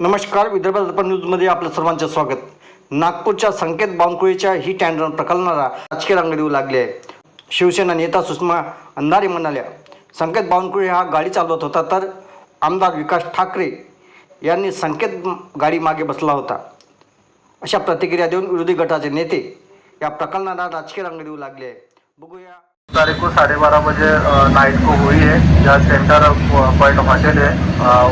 नमस्कार विदर्भ दर्पण न्यूजमध्ये आपलं सर्वांचं स्वागत. नागपूरच्या संकेत बावनकुळेच्या ही टँडर प्रकरणाला राजकीय रंग देऊ लागले आहे. शिवसेना नेता सुषमा अंधारे म्हणाल्या संकेत बावनकुळे हा गाडी चालवत होता तर आमदार विकास ठाकरे यांनी संकेत गाडी मागे बसला होता. अशा प्रतिक्रिया देऊन विरोधी गटाचे नेते या प्रकरणाला राजकीय रंग देऊ लागले आहे. बघूया. तारीख को साढ़े बारह बजे नाइट को हुई है। जहाँ सेंटर पॉइंट होटल है।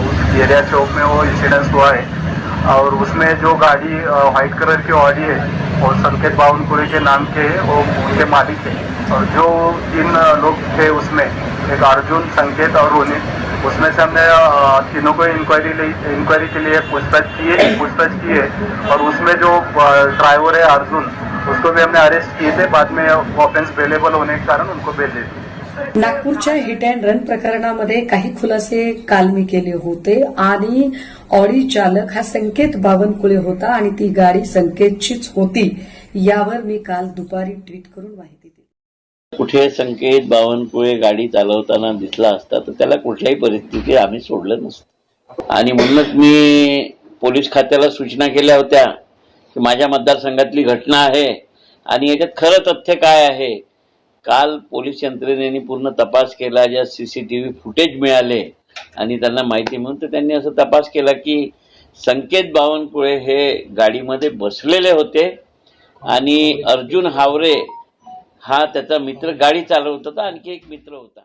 उस एरिया चौक में वो इंसिडेंस हुआ है। और उसमें जो गाड़ी व्हाइट कलर की ऑडी है और संकेत बावनपुरी के नाम के है, वो उनके मालिक है। और जो तीन लोग थे उसमें, एक अर्जुन संकेत और रोनित उसमें से हमने तीनों को इंक्वायरी ली इंक्वायरी के लिए पूछताछ की है, पूछताछ की है। और उसमें जो ड्राइवर है अर्जुन उसको भी हमने अरेस्ट किए थे बाद में ऑफेंस अवेलेबल होने के कारण उनको बेल दे नागपूरच्या हिट अँड रन प्रकरणामध्ये काही खुलासे काल मी केले होते आणि ऑडी चालक हा संकेत बावनकुळे होता आणि ती गाडी संकेतचीच होती यावर मी काल दुपारी ट्विट करून माहिती दिली. कुठे संकेत बावनकुळे गाडी चालवताना दिसला असता तर त्याला कुठल्याही परिस्थितीत आम्ही सोडलं नसतं. आणि म्हणूनच मी पोलीस खात्याला सूचना केल्या होत्या माझ्या मतदारसंघातली घटना आहे आणि याच्यात खरं तथ्य काय आहे? काल पोलीस यंत्रणेने पूर्ण तपास केला ज्या C C T V footage मिळाले आणि त्यांना माहिती म्हणून तर त्यांनी असं तपास केला की संकेत बावनकुळे हे गाडीमध्ये बसलेले होते आणि अर्जुन हावरे हा त्याचा मित्र गाडी चालवत होता आणखी एक मित्र होता.